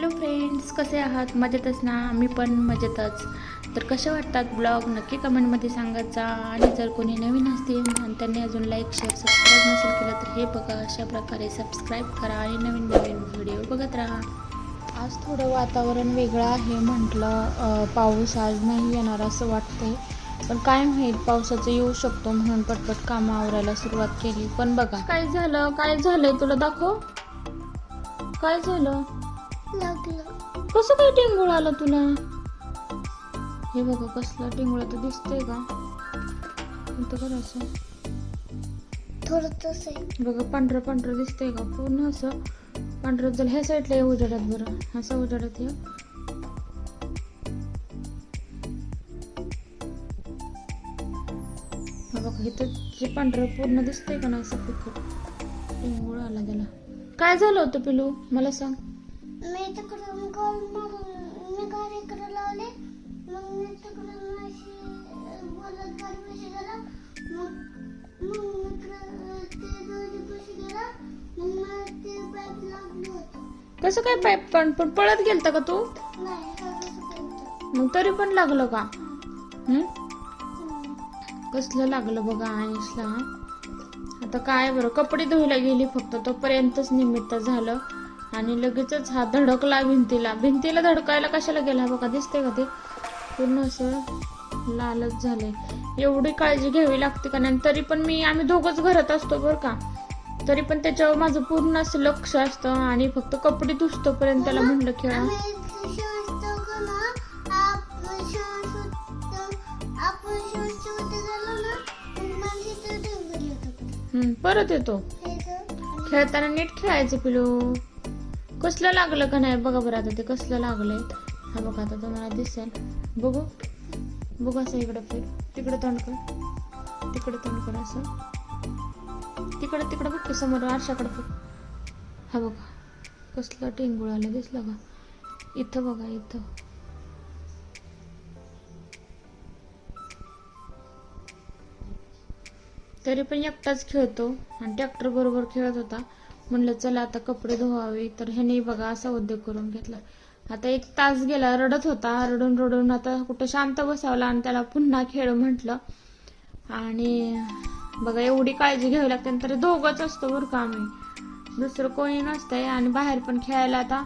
Hello friends कसे आहात? मजेतच ना? मी पण मजेतच. तर कसे वाटतात ब्लॉग? नक्की कमेंटमध्ये सांगत जा. आणि जर कोणी नवीन असतील आणि त्यांनी अजून लाईक शेअर सबस्क्राईब नसेल केलं तर हे बघा अशा प्रकारे सबस्क्राईब करा आणि नवीन नवीन व्हिडिओ बघत राहा. आज थोडं वातावरण वेगळं आहे म्हटलं पाऊस आज नाही येणार असं वाटते. पण काय माहीत पावसाचं येऊ शकतो म्हणून पटपट कामं आवरायला सुरुवात केली. पण बघा. काय झालं? काय झालंय? तुला दाखव. काय झालं? लागलं. कसं काय टिंगूळ आलं तुला? हे बघा कसला टिंगूळ तर दिसतंय का? इथं कर असं. थोडं तसं बघा पांढरं पांढरं दिसतंय का? पूर्ण असं. पांढरं जर ह्या साईडला ये उजाडात बरं. असं उजाडात ये. हा बघा इथं जे पांढरं पूर्ण दिसतंय का नाही असं फिकट टिंगूळ आला त्याला. काय झालं होतं पिलू? मला सांग. मी तिकडून गोल मारून मी गाडी इकडे लावले. मग मी तिकडून अशी बोलत गाडी पैसे गेला मग मग मी ते दोन्ही पैसे गेला मग मला ते पाईप लागलं होतं. कसं काय पाईप पण पण पळत गेलता का तू? नाही कसं करतो मग तरी पण लागलं का? हं? कसलं लागलं बघा आयुषला आता काय बरं कपडे धुवायला गेली फक्त तोपर्यंतच निमित्त झालं. आणि लगेचच हा धडकला भिंतीला. भिंतीला धडकायला कशाला गेला? बघा दिसते का ते? पूर्ण असं लालच झालंय. एवढी काळजी घ्यावी लागते का नाही? तरी पण मी आम्ही दोघंच घरात असतो बरं का. तरी पण त्याच्यावर माझं पूर्ण असं लक्ष असतं आणि फक्त कपडे धुसतोपर्यंत त्याला म्हणलं खेळा. झालं परत येतो. खेळताना नीट खेळायचं पिलू कसलं लागलं का नाही? बघा बरं आता ते कसलं लागलंय हा बघा आता तुम्हाला दिसेल. बघू. बघू असं इकडं फिर तिकडं तोंड कर. तिकडं तोंड कर असं. तिकडं तिकडं बघ समोर आरशाकडं बघ. हा बघा. कसलं टेंगूळ आलं दिसलं का? इथं बघा इथं. तरी पण एकटाच खेळतो. आणि ट्रॅक्टर बरोबर खेळत होता. म्हणलं चला आता कपडे धुवावे. तर ह्याने बघा असा उद्योग करून घेतला. आता एक तास गेला रडत होता. रडून रडून आता कुठं शांत बसावला आणि त्याला पुन्हा खेळ म्हटलं. आणि बघा एवढी काळजी घ्यावी लागते. तरी दोघंच असतो बरं का आम्ही. दुसरं कोणी नसतंय आणि बाहेर पण खेळायला आता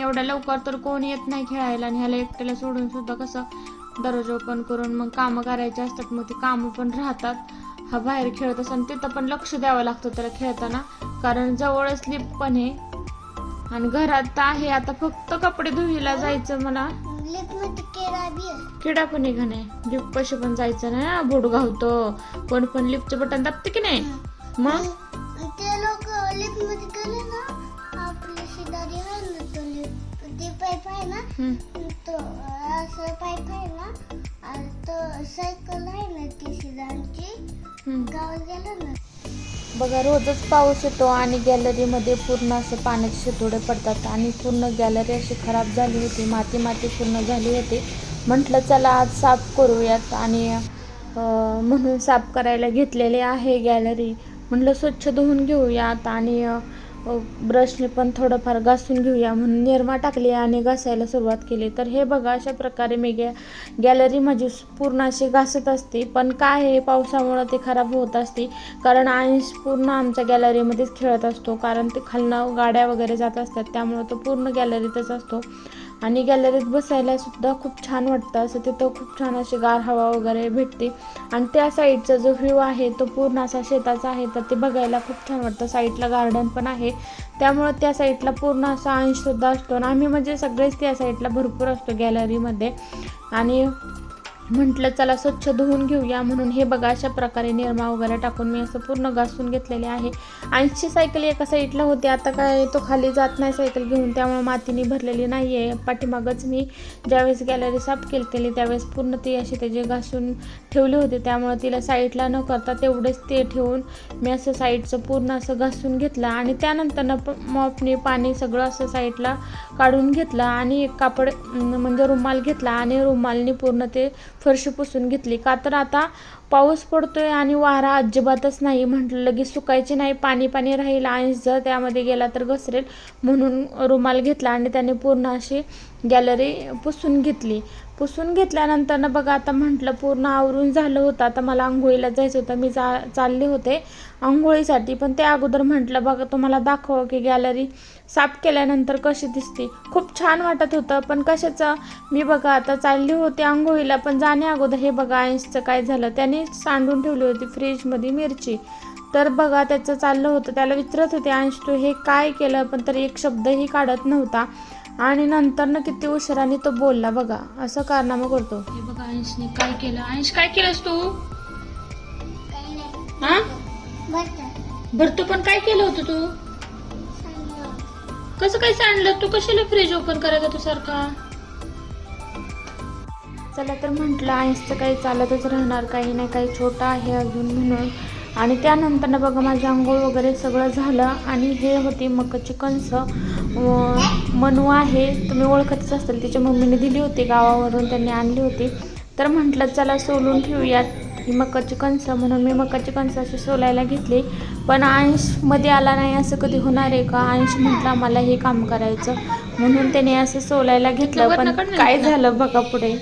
एवढ्या लवकर तर कोणी येत नाही खेळायला. आणि ह्याला एकट्याला सोडून सुद्धा कसं दरवाजा ओपन करून मग कामं करायची असतात. मग ते कामं पण राहतात. हा बाहेर खेळत असताना तिथं पण लक्ष द्यावं लागतं त्याला खेळताना. कारण जवळच लिफ्ट पण आहे. आणि घरात तर आहे आता फक्त कपडे धुवीला जायचं मला. किडा पण का नाही? लिफ्ट पैसे पण जायचं नाही हा, बोट घावतो. कोण पण लिफ्टचं बटन दाबते की नाही? मग? ते लोक लिपमध्ये गेले ना आपली शेजारी आहे ना तो लिप ते पाईप आहे ना हम्म. तो असं पाईप आहे ना तो बघा रोजच पाऊस येतो आणि गॅलरीमध्ये पूर्ण असं पाण्याचे शितोडे पडतात आणि पूर्ण गॅलरी अशी खराब झाली होती माती माती पूर्ण झाली होती. म्हटलं चला आज साफ करूयात आणि म्हणून साफ करायला घेतलेले आहे गॅलरी. म्हटलं स्वच्छ धुवून घेऊयात आणि ब्रशने पण थोडंफार घासून घेऊया म्हणून निरमा टाकली आणि घासायला सुरुवात केली. तर हे बघा अशा प्रकारे मी गॅ गॅलरी माझी पूर्ण अशी घासत असते. पण काय हे पावसामुळं ते खराब होत असते. कारण आयुष पूर्ण आमच्या गॅलरीमध्येच खेळत असतो. कारण ते खालनं गाड्या वगैरे जात असतात. त्यामुळं तो पूर्ण गॅलरीतच असतो. आणि गॅलरीत बसायला सुद्धा खूप छान वाटतं. असं तिथं खूप छान अशी गार हवा वगैरे भेटते. आणि त्या साईडचा जो व्ह्यू आहे तो पूर्ण असा शेताचा आहे. तर ते बघायला खूप छान वाटतं. साईडला गार्डन पण आहे. त्यामुळं त्या साईडला पूर्ण असा अंशसुद्धा असतो. आणि आम्ही म्हणजे सगळेच त्या साईडला भरपूर असतो गॅलरीमध्ये. आणि म्हटलं चला स्वच्छ धुवून घेऊया म्हणून हे बघा अशा प्रकारे निरमा वगैरे टाकून मी असं पूर्ण घासून घेतलेले आहे. ऐंशी सायकल एका साईडला होती. आता काय तो खाली जात नाही सायकल घेऊन त्यामुळे मातीने भरलेली नाही आहे पाठीमागच मी ज्यावेळेस गॅलरी साफ केली त्यावेळेस पूर्ण ती अशी त्याची घासून ठेवले होते. त्यामुळे तिला साईडला न करता तेवढेच ते ठेवून मी असं साईडचं पूर्ण असं घासून घेतलं आणि त्यानंतर मॉपने पाणी सगळं असं साईडला काढून घेतलं आणि एक कापड म्हणजे रुमाल घेतला आणि रुमालने पूर्ण ते फरशी पुसून घेतली. का तर आता पाऊस पडतोय आणि वारा अजिबातच नाही. म्हटलं लगेच सुकायचे नाही पाणी पाणी राहील आणि जर त्यामध्ये गेला तर घसरेल म्हणून रुमाल घेतला आणि त्याने पूर्ण अशी गॅलरी पुसून घेतली. पुसून घेतल्यानंतर ना बघा आता म्हटलं पूर्ण आवरून झालं होतं. आता मला आंघोळीला जायचं होतं. मी जा चालले होते आंघोळीसाठी. पण त्या अगोदर म्हटलं बघा तुम्हाला दाखवा की गॅलरी साफ केल्यानंतर कशी दिसते? खूप छान वाटत होतं पण कशाचं? मी बघा आता चालली होती आंघोळीला पण जाण्या अगोदर हे बघा आईसचं काय झालं? त्याने सांडून ठेवली होती फ्रीजमध्ये मिरची. तर बघा त्याचं चाललं होतं त्याला विचारत होते अंश तू हे काय केलं? पण तरी एक शब्दही काढत नव्हता. आणि नंतर ना किती उशिराने तो बोलला बघा असं कारनामा करतो. हे बघा अंशने काय केलं? अंश काय केलंस तू? काही नाही. हा? बरं बरं तू पण काय केलं होतं तू? कसं काय सांडलं? तू कशाला फ्रीज ओपन करायचा तू सारखा चला तर म्हटलं आईसचं काही चालतच राहणार काही नाही काही छोटं आहे अजून म्हणून. आणि त्यानंतर ना बघा माझं आंघोळ वगैरे सगळं झालं. आणि हे होती मकाची कणस मनू आहे. तुम्ही ओळखतच असतील तिच्या मम्मीने दिली होती गावावरून त्यांनी आणली होती. तर म्हटलं चला सोलून ठेवूयात. ही मकाची कणसं म्हणून मी मकाची कणसं अशी सोलायला घेतली. पण अंशमध्ये आला नाही असं कधी होणार आहे का? अंश म्हटलं मला हे काम करायचं. म्हणून त्याने असं सोलायला घेतलं. पण काय झालं बघा पुढे.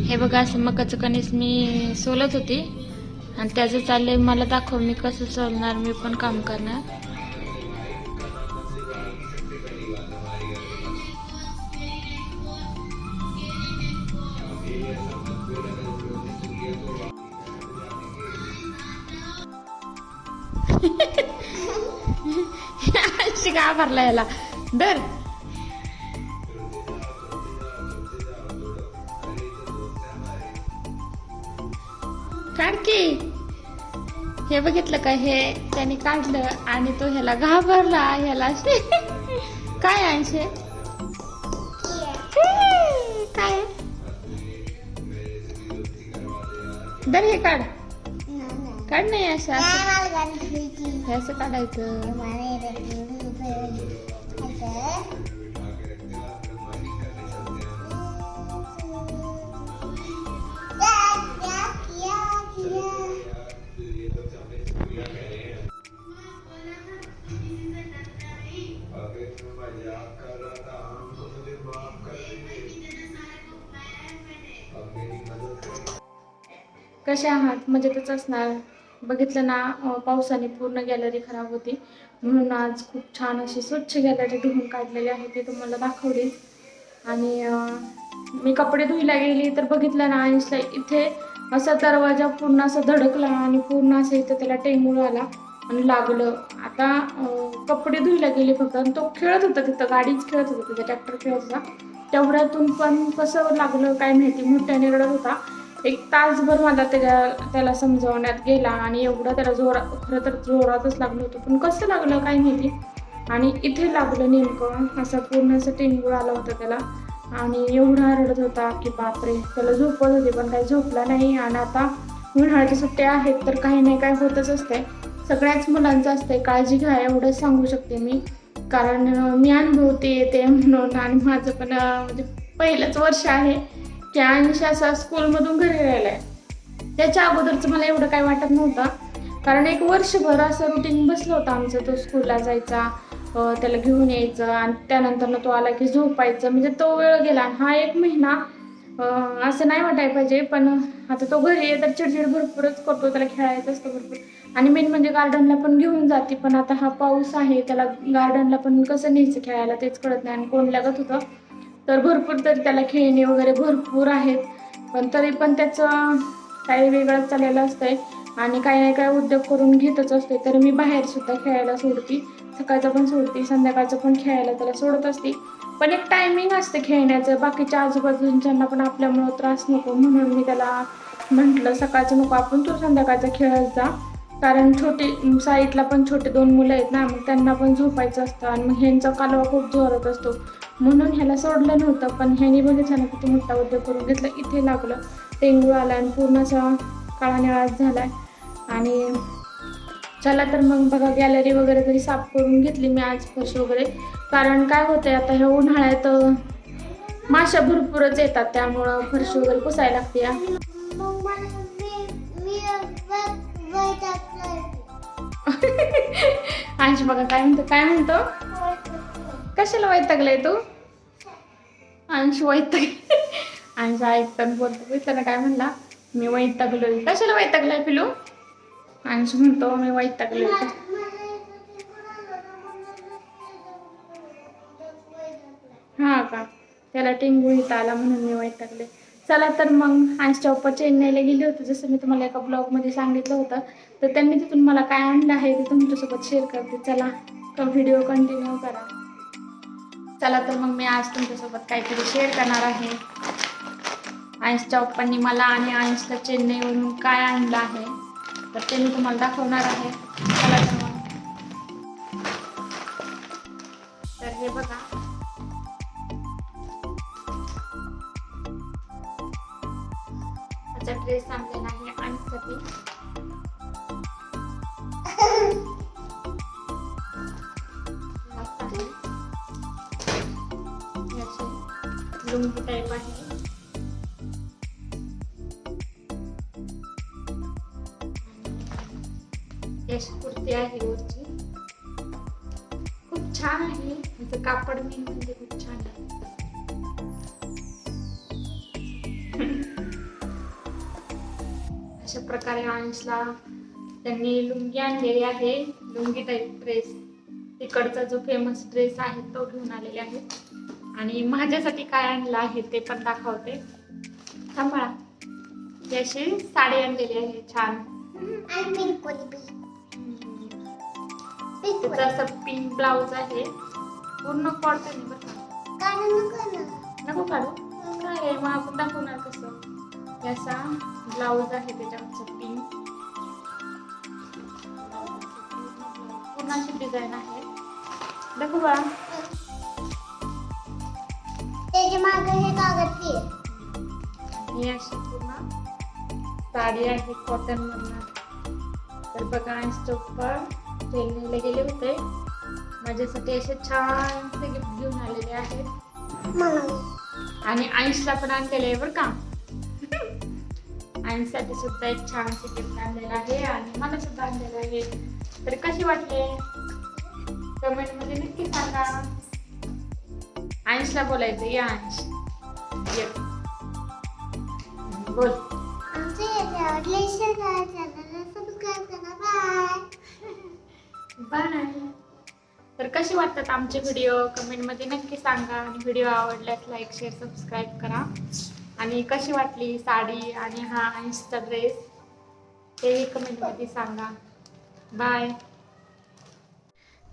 हे बघा असं मकाचं कणीस मी सोलत होती. आणि त्याचं चाललंय मला दाखव मी कसं सोलणार मी पण काम करणार. भरला याला दर काढ की हे बघितलं का? हे त्याने काढलं आणि तो ह्याला घाबरला ह्याला काय अंशे? काय दर हे काढ. काढ नाही असं. असं काढायचं. कसे आहात? मजेतच असणार? बघितलं ना पावसाने पूर्ण गॅलरी खराब होती. म्हणून आज खूप छान अशी स्वच्छ गॅलरी धुवून काढलेली आहे ते तुम्हाला दाखवली. आणि मी कपडे धुईला गेली तर बघितलं ना अंशला इथे असा दरवाजा पूर्ण असा धडकला आणि पूर्ण असं इथं त्याला टेंगूळ आला आणि लागलं. आता कपडे धुईला गेले फक्त आणि तो खेळत होता तिथं गाडीच खेळत होता तिथं ट्रॅक्टर खेळत होता. तेवढ्यातून पण कसं लागलं काय माहिती मोठ्याने रडत होता. एक तासभर मला त्याच्या त्याला समजवण्यात गेला आणि एवढं त्याला जोरा खरं तर जोरातच लागलं होतं. पण कसं लागलं काय माहिती? आणि इथे लागलं नेमकं. असं पूर्ण असं टेंगूळ आला होता त्याला. आणि एवढा रडत होता की बापरे त्याला झोपत होते पण काही झोपला नाही. आणि आता उन्हाळ्याच्या सुट्ट्या आहेत तर काही नाही काय होतच असते सगळ्याच मुलांचं असते काळजी घ्या एवढंच सांगू शकते मी. कारण मी अनुभवते ते म्हणून. आणि माझं पण म्हणजे पहिलंच वर्ष आहे. त्या अंश असा स्कूलमधून घरी राहिलाय आहे त्याच्या अगोदरचं मला एवढं काय वाटत नव्हतं. कारण एक वर्षभर असं रुटीन बसलं होतं आमचं. तो स्कूलला जायचा त्याला घेऊन यायचं आणि त्यानंतर तो आला की झोपायचं. म्हणजे तो वेळ गेला आणि हा एक महिना असं नाही वाटायला पाहिजे. पण आता तो घरी तर चिडचिड भरपूरच करतो. त्याला खेळायचं असतं भरपूर. आणि मेन म्हणजे गार्डनला पण घेऊन जाते. पण आता हा पाऊस आहे. त्याला गार्डनला पण कसं न्यायचं खेळायला तेच कळत नाही. आणि कोण लागत होतं? तर भरपूर तरी त्याला खेळणी वगैरे भरपूर आहेत. पण तरी पण त्याचं काही वेगळंच चाललेलं असतंय. आणि काही नाही काही उद्योग करून घेतच असते तर मी बाहेर सुद्धा खेळायला सोडते. सकाळचं पण सोडते संध्याकाळचं पण खेळायला त्याला सोडत असते. पण एक टायमिंग असते खेळण्याचं. बाकीच्या आजूबाजूंच्यांना पण आपल्यामुळं त्रास नको म्हणून मी त्याला म्हटलं सकाळचं नको आपण तो संध्याकाळचा खेळत जा. कारण छोटे साईडला पण छोटे दोन मुलं आहेत ना मग त्यांना पण झोपायचं असतं आणि मग ह्यांचा कालवा खूप जोरात असतो. म्हणून ह्याला सोडलं नव्हतं पण ह्याने बघितलं ना किती मोठा उद्योग करून घेतला. इथे लागलं. डेंगू आला आणि पूर्ण असा काळा निळाच झालाय. आणि चला तर मग बघा गॅलरी वगैरे तरी साफ करून घेतली मी आज फरशी वगैरे. कारण काय होतंय आता ह्या उन्हाळ्यात माशा भरपूरच येतात. त्यामुळं फरशी वगैरे पुसायला लागते या. बघा काय म्हणतो काय म्हणतो? कशाला वैतागलाय तू? अंश वैताग अंश ऐकताना बोलतो मी काय म्हणला? मी वैतागलोय. कशाला वैतागलाय पिलू? अंश म्हणतो मी वैतागलोय. हा का? त्याला टेंगू इथं आला म्हणून मी वैतागले चला तर मग आजच्या पप्पा चेन्नईला गेले होते. जसं मी तुम्हाला एका ब्लॉगमध्ये सांगितलं होतं तर त्यांनी तिथून मला काय आणलं आहे ते तुमच्यासोबत शेअर करते. चला तो व्हिडिओ कंटिन्यू करा. चला तर मग मी आज तुमच्यासोबत काहीतरी शेअर करणार आहे. आईन्सच्या पप्पांनी मला आणि आईन्सला चेन्नईवरून काय आणलं आहे तर ते मी तुम्हाला दाखवणार आहे. चला तर मग. तर हे बघा. त्याचा ड्रेस आणलेला आहे आईसाठी लुंगी टाईप आहे. आणि कुर्ती आहे वरची. खूप छान आहे. म्हणजे कापड मेन म्हणजे खूप छान आहे. अशा प्रकारे अंशला त्यांनी लुंगी आणलेली आहे. लुंगी टाईप ड्रेस तिकडचा जो फेमस ड्रेस आहे तो घेऊन आलेले आहे आणि माझ्यासाठी काय आणलं आहे ते पण दाखवते. सांभाळा. ही अशी साडी आणलेली आहे छान. त्याचा असं पिंक ब्लाऊज आहे. पूर्ण कॉटन बरं का? नको काढू? काय मग आपण दाखवणार कसं? असा ब्लाऊज आहे त्याच्यावरचं पिंक पूर्ण अशी डिझाईन आहे. दाखव बाळा. मागे हे कागद. ही अशी पूर्ण साडी आहे कॉटन मधनं. तर बघा चोप्पा चेन्नईला गेले होते. माझ्यासाठी असे छानसे गिफ्ट घेऊन आलेले आहेत. आणि आईसला पण आणलेले आहे बरं का. आईसाठी सुद्धा एक छानसे गिफ्ट आणलेलं आहे आणि मला सुद्धा आणलेलं आहे. तर कशी वाटले? कमेंटमध्ये नक्की सांगा. आईसला बोलायचं या आईश ये बोल आमच्या याच्यावर चॅनलला सबस्क्राईब करा बाय बाय तर कसे वाटतात आमचे व्हिडिओ कमेंटमध्ये नक्की सांगा. आणि व्हिडिओ आवडल्यास लाईक शेअर सबस्क्राईब करा. आणि कशी वाटली साडी आणि हा इंस्टा ड्रेस तेही कमेंटमध्ये सांगा. बाय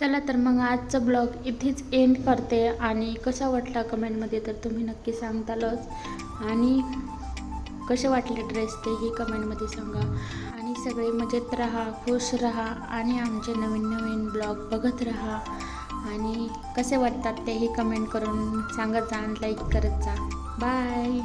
चला तर मग आजचं ब्लॉग इथेच एंड करते आणि कसा वाटला कमेंटमध्ये तर तुम्ही नक्की सांगतालच. आणि कसे वाटले ड्रेस तेही कमेंटमध्ये सांगा. आणि सगळे मजेत राहा खुश राहा आणि आमचे नवीन नवीन ब्लॉग बघत राहा. आणि कसे वाटतात तेही कमेंट करून सांगत जा लाईक करत जा. बाय